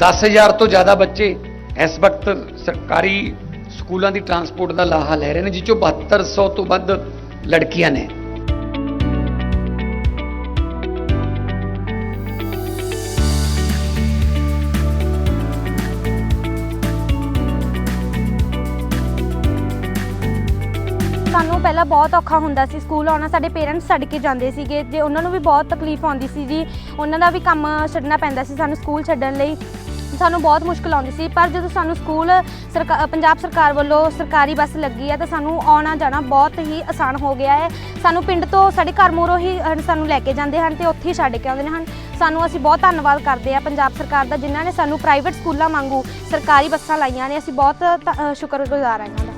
10000 ਤੋਂ ਜ਼ਿਆਦਾ ਬੱਚੇ ਇਸ ਵਕਤ ਸਰਕਾਰੀ ਸਕੂਲਾਂ ਦੀ ਟਰਾਂਸਪੋਰਟ ਦਾ ਲਾਹਾ ਲੈ ਰਹੇ ਨੇ, ਜਿਸ ਚੋਂ 7200 ਤੋਂ ਵੱਧ ਲੜਕੀਆਂ ਨੇ। ਸਾਨੂੰ ਪਹਿਲਾਂ ਬਹੁਤ ਔਖਾ ਹੁੰਦਾ ਸੀ ਸਕੂਲ ਆਉਣਾ, ਸਾਡੇ ਪੇਰੈਂਟਸ ਛੱਡ ਕੇ ਜਾਂਦੇ ਸੀਗੇ, ਜੇ ਉਹਨਾਂ ਨੂੰ ਵੀ ਬਹੁਤ ਤਕਲੀਫ ਆਉਂਦੀ ਸੀ ਜੀ, ਉਹਨਾਂ ਦਾ ਵੀ ਕੰਮ ਛੱਡਣਾ ਪੈਂਦਾ ਸੀ ਸਾਨੂੰ ਸਕੂਲ ਛੱਡਣ ਲਈ। ਸਾਨੂੰ ਬਹੁਤ ਮੁਸ਼ਕਲ ਆਉਂਦੀ ਸੀ ਪਰ ਜਦੋਂ ਸਾਨੂੰ ਸਕੂਲ ਸਰਕਾ- ਪੰਜਾਬ ਸਰਕਾਰ ਵੱਲੋਂ ਸਰਕਾਰੀ ਬੱਸ ਲੱਗੀ ਹੈ ਤਾਂ ਸਾਨੂੰ ਆਉਣਾ ਜਾਣਾ ਬਹੁਤ ਹੀ ਆਸਾਨ ਹੋ ਗਿਆ ਹੈ। ਸਾਨੂੰ ਪਿੰਡ ਤੋਂ ਸਾਡੇ ਘਰ ਮੂਹਰੋਂ ਹੀ ਅਹ, ਸਾਨੂੰ ਲੈ ਕੇ ਜਾਂਦੇ ਹਨ ਤੇ ਉੱਥੇ ਹੀ ਛੱਡ ਕੇ ਆਉਂਦੇ ਨੇ ਹਨ। ਸਾਨੂੰ ਅਸੀਂ ਬਹੁਤ ਧੰਨਵਾਦ ਕਰਦੇ ਹਾਂ ਪੰਜਾਬ ਸਰਕਾਰ ਦਾ ਜਿਨ੍ਹਾਂ ਨੇ ਸਾਨੂੰ ਪ੍ਰਾਈਵੇਟ ਸਕੂਲਾਂ ਵਾਂਗੂ ਸਰਕਾਰੀ ਬੱਸਾਂ ਲਾਈਆਂ ਨੇ। ਅਸੀਂ ਬਹੁਤ ਧ- ਅਹ, ਸ਼ੁਕਰਗੁਜ਼ਾਰ ਹਾਂ ਇਹਨਾਂ ਦਾ।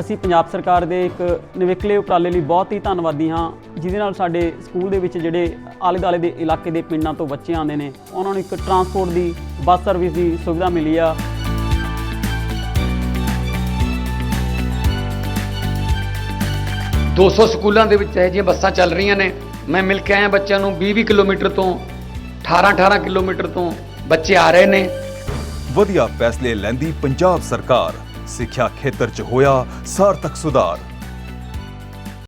ਅਸੀਂ ਪੰਜਾਬ ਸਰਕਾਰ ਦੇ ਇੱਕ ਨਿਵੇਕਲੇ ਉਪਰਾਲੇ ਲਈ ਬਹੁਤ ਹੀ ਧੰਨਵਾਦੀ ਹਾਂ ਜਿਹਦੇ ਨਾਲ ਸਾਡੇ ਸਕੂਲ ਦੇ ਵਿੱਚ ਜਿਹੜੇ ਆਲੇ ਦੁਆਲੇ ਦੇ ਇਲਾਕੇ ਦੇ ਪਿੰਡਾਂ ਤੋਂ ਬੱਚੇ ਆਉਂਦੇ ਨੇ ਉਹਨਾਂ ਨੂੰ ਇੱਕ ਟਰਾਂਸਪੋਰਟ ਦੀ ਬੱਸ ਸਰਵਿਸ ਦੀ ਸੁਵਿਧਾ ਮਿਲੀ ਆ। 200 ਸਕੂਲਾਂ ਦੇ ਵਿੱਚ ਇਹ ਜਿਹੀਆਂ ਬੱਸਾਂ ਚੱਲ ਰਹੀਆਂ ਨੇ। ਮੈਂ ਮਿਲ ਕੇ ਆਇਆ ਬੱਚਿਆਂ ਨੂੰ 20-20 ਕਿਲੋਮੀਟਰ ਤੋਂ 18-18 ਕਿਲੋਮੀਟਰ ਤੋਂ ਬੱਚੇ ਆ ਰਹੇ ਨੇ। ਵਧੀਆ ਫੈਸਲੇ ਲੈਂਦੀ ਪੰਜਾਬ ਸਰਕਾਰ। ਸਿੱਖਿਆ ਖੇਤਰ 'ਚ ਹੋਇਆ ਸਾਰਥਕ ਸੁਧਾਰ।